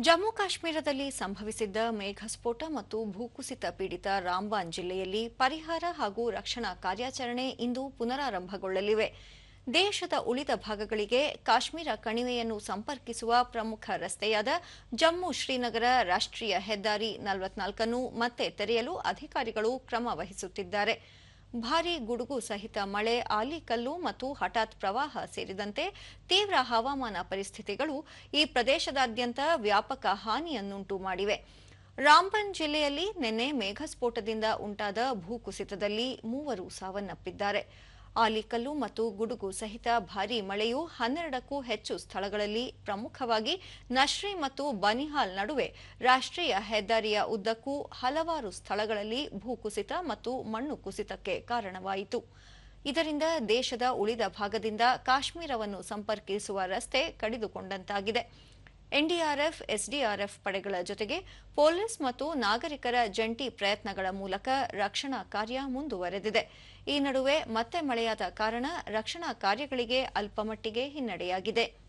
ಜಮ್ಮು ಕಾಶ್ಮೀರದಲ್ಲಿ ಸಂಭವಿಸಿದ್ದ ಮೇಘಸ್ಫೋಟ ಮತ್ತು ಭೂಕುಸಿತ ಪೀಡಿತ ರಾಮ್ಬಾನ್ ಜಿಲ್ಲೆಯಲ್ಲಿ ಪರಿಹಾರ ಹಾಗೂ ರಕ್ಷಣಾ ಕಾರ್ಯಾಚರಣೆ ಇಂದು ಪುನರಾರಂಭಗೊಳ್ಳಲಿವೆ. ದೇಶದ ಉಳಿದ ಭಾಗಗಳಿಗೆ ಕಾಶ್ಮೀರ ಕಣಿವೆಯನ್ನು ಸಂಪರ್ಕಿಸುವ ಪ್ರಮುಖ ರಸ್ತೆಯಾದ ಜಮ್ಮು ಶ್ರೀನಗರ ರಾಷ್ಟ್ರೀಯ ಹೆದ್ದಾರಿ ನಲವತ್ನಾಲ್ಕನ್ನು ಮತ್ತೆ ತೆರೆಯಲು ಅಧಿಕಾರಿಗಳು ಕ್ರಮ ವಹಿಸುತ್ತಿದ್ದಾರೆ. ಭಾರೀ ಗುಡುಗು ಸಹಿತ ಮಳೆ ಆಲಿಕಲ್ಲು ಮತ್ತು ಹಠಾತ್ ಪ್ರವಾಹ ಸೇರಿದಂತೆ ತೀವ್ರ ಹವಾಮಾನ ಪರಿಸ್ಥಿತಿಗಳು ಈ ಪ್ರದೇಶದಾದ್ಯಂತ ವ್ಯಾಪಕ ಹಾನಿಯನ್ನುಂಟು ಮಾಡಿವೆ. ರಾಂಬನ್ ಜಿಲ್ಲೆಯಲ್ಲಿ ನಿನ್ನೆ ಮೇಘಸ್ಫೋಟದಿಂದ ಉಂಟಾದ ಭೂಕುಸಿತದಲ್ಲಿ ಮೂವರು ಸಾವನ್ನಪ್ಪಿದ್ದಾರೆ. ಆಲಿಕಲ್ಲು ಮತ್ತು ಗುಡುಗು ಸಹಿತ ಭಾರೀ ಮಳೆಯು ಹನ್ನೆರಡಕ್ಕೂ ಹೆಚ್ಚು ಸ್ಥಳಗಳಲ್ಲಿ ಪ್ರಮುಖವಾಗಿ ನಶ್ರಿ ಮತ್ತು ಬನಿಹಾಲ್ ನಡುವೆ ರಾಷ್ಟ್ರೀಯ ಹೆದ್ದಾರಿಯ ಉದ್ದಕ್ಕೂ ಹಲವಾರು ಸ್ಥಳಗಳಲ್ಲಿ ಭೂಕುಸಿತ ಮತ್ತು ಮಣ್ಣು ಕುಸಿತಕ್ಕೆ ಕಾರಣವಾಯಿತು. ಇದರಿಂದ ದೇಶದ ಉಳಿದ ಭಾಗದಿಂದ ಕಾಶ್ಮೀರವನ್ನು ಸಂಪರ್ಕಿಸುವ ರಸ್ತೆ ಕಡಿದುಕೊಂಡಂತಾಗಿದೆ. ಎನ್ಡಿಆರ್ಎಫ್, ಎಸ್ಡಿಆರ್ಎಫ್ ಪಡೆಗಳ ಜೊತೆಗೆ ಪೊಲೀಸ್ ಮತ್ತು ನಾಗರಿಕರ ಜಂಟಿ ಪ್ರಯತ್ನಗಳ ಮೂಲಕ ರಕ್ಷಣಾ ಕಾರ್ಯ ಮುಂದುವರೆದಿದೆ. ಈ ನಡುವೆ ಮತ್ತೆ ಮಳೆಯಾದ ಕಾರಣ ರಕ್ಷಣಾ ಕಾರ್ಯಗಳಿಗೆ ಅಲ್ಪಮಟ್ಟಿಗೆ ಹಿನ್ನಡೆಯಾಗಿದೆ.